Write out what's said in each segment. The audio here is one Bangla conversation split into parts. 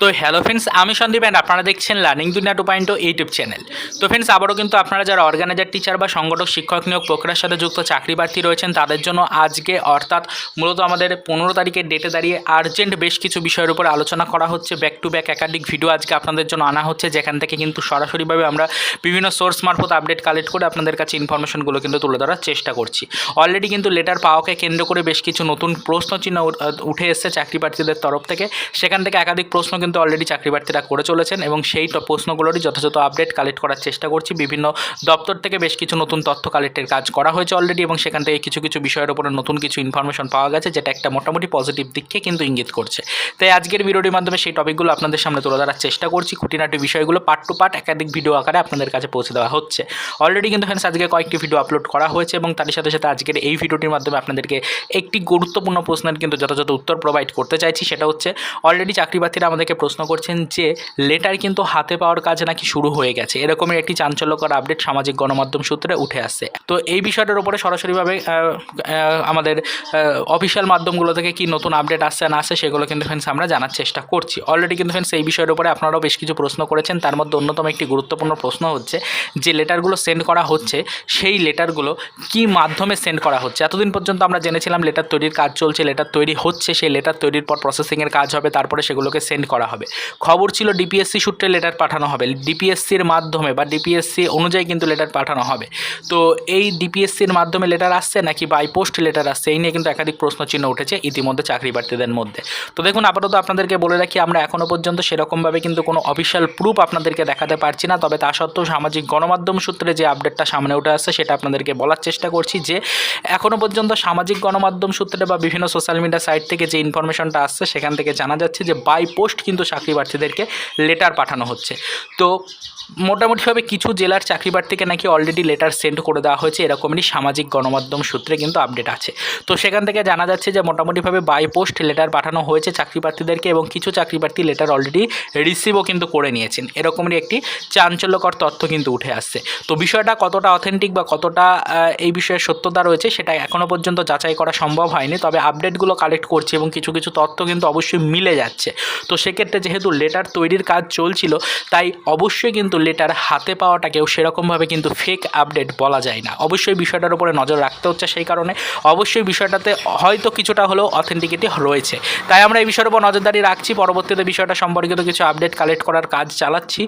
তো হ্যালো ফ্রেন্ডস আমি সন্দীপ অ্যান্ড আপনারা দেখছেন learning Duniya two point YouTube channel তো ফ্রেন্ডস আবারও কিন্তু আপনারা যারা অর্গানাইজার টিচার বা সংগঠক, শিক্ষক নিয়োগ প্রক্রিয়ার সাথে যুক্ত চাকরি প্রার্থী রয়েছেন, তাদের জন্য আজকে অর্থাৎ মূলত আমাদের পনেরো তারিখের ডেটে দাঁড়িয়ে আর্জেন্ট বেশ কিছু বিষয়ের উপর আলোচনা করা হচ্ছে ব্যাক টু ব্যাক একাধিক ভিডিও আজকে আপনাদের জন্য আনা হচ্ছে, যেখান থেকে কিন্তু সরাসরিভাবে আমরা বিভিন্ন সোর্স মারফত আপডেট কালেক্ট করে আপনাদের কাছে ইনফরমেশনগুলো কিন্তু তুলে ধরার চেষ্টা করছি। অলরেডি কিন্তু লেটার পাওয়াকে কেন্দ্র করে বেশ কিছু নতুন প্রশ্নচিহ্ন উ- উঠে এসছে চাকরি প্রার্থীদের তরফ থেকে। সেখান থেকে একাধিক প্রশ্ন কিন্তু অলরেডি চাকরি প্রার্থীরা করে চলেছেন এবং সেই প্রশ্নগুলোরই যথাযথ আপডেট কালেক্ট করার চেষ্টা করছি। বিভিন্ন দপ্তর থেকে বেশ কিছু নতুন তথ্য কালেক্টের কাজ করা হয়েছে অলরেডি এবং সেখান থেকে কিছু কিছু বিষয়ের উপরে নতুন কিছু ইনফরমেশন পাওয়া গেছে, যেটা একটা মোটামুটি পজিটিভ দিককে কিন্তু ইঙ্গিত করছে। তাই আজকের ভিডিওটির মাধ্যমে সেই টপিকগুলো আপনাদের সামনে তুলে ধরার চেষ্টা করছি। খুঁটিনাটি বিষয়গুলো পার্ট টু পার্ট একাধিক ভিডিও আকারে আপনাদের কাছে পৌঁছে দেওয়া হচ্ছে। অলরেডি কিন্তু ফ্রেন্ডস আজকে কয়েকটি ভিডিও আপলোড করা হয়েছে এবং তার সাথে সাথে আজকের এই ভিডিওটির মাধ্যমে আপনাদেরকে একটি গুরুত্বপূর্ণ প্রশ্নের কিন্তু যথাযথ উত্তর প্রোভাইড করতে চাইছি। সেটা হচ্ছে অলরেডি চাকরি প্রার্থীরা আমাদেরকে প্রশ্ন করছেন যে লেটার কিন্তু হাতে পাওয়ার কাজ নাকি শুরু হয়ে গেছে। এরকমের একটি চাঞ্চল্যকর আপডেট সামাজিক গণমাধ্যম সূত্রে উঠে আসছে। তো এই বিষয়টার উপরে সরাসরিভাবে আমাদের অফিসিয়াল মাধ্যমগুলো থেকে কি নতুন আপডেট আসছে না আসছে সেগুলো কিন্তু ফ্রেন্ডস আমরা জানার চেষ্টা করছি। অলরেডি কিন্তু ফ্রেন্ডস এই বিষয়ের উপরে আপনারাও বেশ কিছু প্রশ্ন করেছেন। তার মধ্যে অন্যতম একটি গুরুত্বপূর্ণ প্রশ্ন হচ্ছে, যে লেটারগুলো সেন্ড করা হচ্ছে, সেই লেটারগুলো কি মাধ্যমে সেন্ড করা হচ্ছে? এতদিন পর্যন্ত আমরা জেনেছিলাম লেটার তৈরির কাজ চলছে লেটার তৈরি হচ্ছে, সেই লেটার তৈরির পর প্রসেসিংয়ের কাজ হবে, তারপরে সেগুলোকে সেন্ড করা হবে। খবর ছিল ডিপিএসসি সূত্রে লেটার পাঠানো হবে। ডিপিএসসির মাধ্যমে বা ডিপিএসসি অনুযায়ী কিন্তু লেটার পাঠানো হবে। তো এই ডিপিএসসির মাধ্যমে লেটার আসছে নাকি বাই পোস্ট লেটার আসছে, এই নিয়ে কিন্তু একাধিক প্রশ্ন চিহ্ন উঠেছে ইতিমধ্যে চাকরি প্রার্থীদের মধ্যে। তো দেখুন, আপাতত আপনাদেরকে বলে রাখি, আমরা এখনও পর্যন্ত সেরকমভাবে কিন্তু কোনো অফিসিয়াল প্রুফ আপনাদেরকে দেখাতে পারছি না। তবে তা সত্ত্বেও সামাজিক গণমাধ্যম সূত্রে যে আপডেটটা সামনে উঠে আসছে, সেটা আপনাদেরকে বলার চেষ্টা করছি যে এখনও পর্যন্ত সামাজিক গণমাধ্যম সূত্রে বা বিভিন্ন সোশ্যাল মিডিয়া সাইট থেকে যে ইনফরমেশনটা আসছে, সেখান থেকে জানা যাচ্ছে যে বাই পোস্ট কিন্তু চাকরি প্রার্থীদেরকে লেটার পাঠানো হচ্ছে। তো মোটামুটিভাবে কিছু জেলার চাকরি প্রার্থীকে নাকি অলরেডি লেটার সেন্ড করে দেওয়া হয়েছে, এরকমই সামাজিক গণমাধ্যম সূত্রে কিন্তু আপডেট আছে। তো সেখান থেকে জানা যাচ্ছে যে মোটামুটিভাবে বাই পোস্ট লেটার পাঠানো হয়েছে চাকরি প্রার্থীদেরকে এবং কিছু চাকরি প্রার্থী লেটার অলরেডি রিসিভও কিন্তু করে নিয়েছেন। এরকমই একটি চাঞ্চল্যকর তথ্য কিন্তু উঠে আসছে। তো বিষয়টা কতটা অথেন্টিক বা কতটা এই বিষয়ে সত্যতা রয়েছে সেটা এখনও পর্যন্ত যাচাই করা সম্ভব হয়নি, তবে আপডেটগুলো কালেক্ট করছি এবং কিছু কিছু তথ্য কিন্তু অবশ্যই মিলে যাচ্ছে। তো সেক্ষেত্রে যেহেতু লেটার তৈরির কাজ চলছিল, তাই অবশ্যই কিন্তু লেটার হাতে পাওয়াটাকেও সেরকমভাবে কিন্তু ফেক আপডেট বলা যায় না। অবশ্যই বিষয়টার উপরে নজর রাখতে হচ্ছে সেই কারণে। অবশ্যই বিষয়টাতে হয়তো কিছুটা হলেও অথেন্টিকিটি রয়েছে। তাই আমরা এই বিষয়ের উপর নজরদারি রাখছি। পরবর্তীতে বিষয়টা সম্পর্কিত কিছু আপডেট কালেক্ট করার কাজ চালাচ্ছি।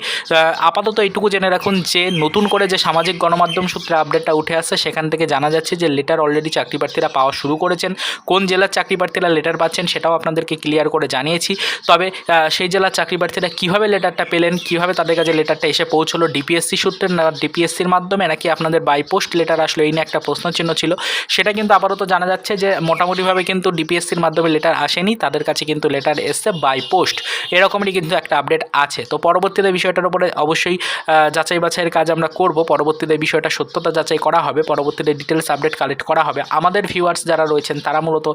আপাতত এইটুকু জেনে রাখুন যে, নতুন করে যে সামাজিক গণমাধ্যম সূত্রে আপডেটটা উঠে আসছে, সেখান থেকে জানা যাচ্ছে যে লেটার অলরেডি চাকরি প্রার্থীরা পাওয়া শুরু করেছেন। কোন জেলার চাকরি প্রার্থীরা লেটার পাচ্ছেন, সেটাও আপনাদেরকে ক্লিয়ার করে জানিয়েছি। তবে সেই জেলার চাকরি প্রার্থীরা কীভাবে লেটারটা পেলেন, কীভাবে তাদের কাছে লেটারটা এসে পৌঁছলো ডিপিএসসি সূত্রে না ডিপিএসসির মাধ্যমে, নাকি আপনাদের বাই পোস্ট লেটার আসলো, এই নিয়ে একটা প্রশ্নচিহ্ন ছিল। সেটা কিন্তু আপাতত জানা যাচ্ছে যে, মোটামুটিভাবে কিন্তু ডিপিএসসির মাধ্যমে লেটার আসেনি, তাদের কাছে কিন্তু লেটার এসছে বাই পোস্ট এরকমই কিন্তু একটা আপডেট আছে। তো পরবর্তীতে বিষয়টার উপরে অবশ্যই যাচাই বাছাইয়ের কাজ আমরা করব। পরবর্তীতে বিষয়টা সত্যতা যাচাই করা হবে, পরবর্তীতে ডিটেলস আপডেট কালেক্ট করা হবে। আমাদের ভিউয়ার্স যারা রয়েছেন, তারা মূলত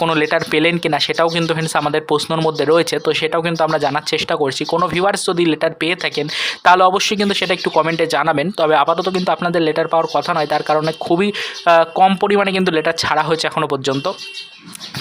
কোনো লেটার পেলেন কিনা, সেটাও কিন্তু ফ্রেন্ডস আমাদের প্রশ্নের মধ্যে রয়েছে। তো সেটাও কিন্তু আমরা জানার চেষ্টা করছি। কোনো ভিউয়ার্স যদি লেটার পেয়ে থাকেন, তাহলে অবশ্যই কিন্তু সেটা একটু কমেন্টে জানাবেন। তবে আপাতত কিন্তু আপনাদের লেটার পাওয়ার কথা নয়, তার কারণে খুবই কম পরিমাণে কিন্তু লেটার ছাড়া হয়েছে এখনও পর্যন্ত।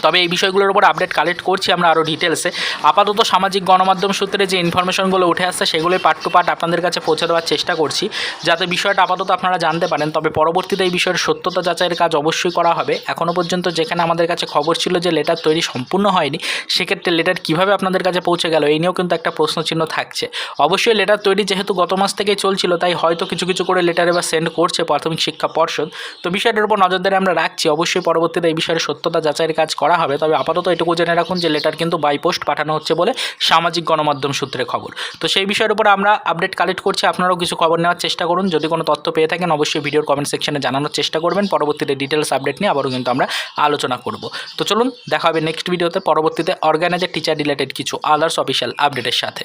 তবে এই বিষয়গুলোর উপর আপডেট কালেক্ট করছি আমরা আরও ডিটেলসে আপাতত সামাজিক গণমাধ্যম সূত্রে যে ইনফরমেশনগুলো উঠে আসছে, সেগুলোই পার্ট টু পার্ট আপনাদের কাছে পৌঁছে দেওয়ার চেষ্টা করছি। যাতে বিষয়টা আপাতত আপনারা জানতে পারেন, তবে পরবর্তীতে এই বিষয়ের সত্যতা যাচাইয়ের কাজ অবশ্যই করা হবে। এখনও পর্যন্ত যেখানে আমাদের কাছে খবর ছিল যে লেটার তৈরি সম্পূর্ণ হয়নি, সেক্ষেত্রে লেটার কীভাবে আপনাদের কাছে পৌঁছে গেল, এই নিয়েও কিন্তু একটা প্রশ্নচিহ্ন থাকছে। অবশ্যই লেটার তৈরি যেহেতু গত মাস থেকেই চলছিল, তাই হয়তো কিছু কিছু করে লেটার এবার সেন্ড করছে প্রাথমিক শিক্ষা পর্ষদ। তো বিষয়টার উপর নজরদারি আমরা রাখছি। অবশ্যই পরবর্তীতে এই বিষয়ের সত্যতা যাচাইয়ের কাজ করা হবে। তবে আপাতত এটুকু জেনে রাখুন যে লেটার কিন্তু বাই পোস্ট পাঠানো হচ্ছে বলে সামাজিক গণমাধ্যম সূত্রে খবর। তো সেই বিষয়ের উপর আমরা আপডেট কালেক্ট করছি। আপনারাও কিছু খবর নেওয়ার চেষ্টা করুন। যদি কোনো তথ্য পেয়ে থাকেন, অবশ্যই ভিডিওর কমেন্ট সেকশনে জানানোর চেষ্টা করবেন। পরবর্তীতে ডিটেলস আপডেট নিয়ে আবারও কিন্তু আমরা আলোচনা করব। তো চলুন, দেখা হবে নেক্সট ভিডিওতে পরবর্তীতে অর্গানাইজার টিচার রিলেটেড কিছু আদার্স অফিসিয়াল আপডেটের সাথে।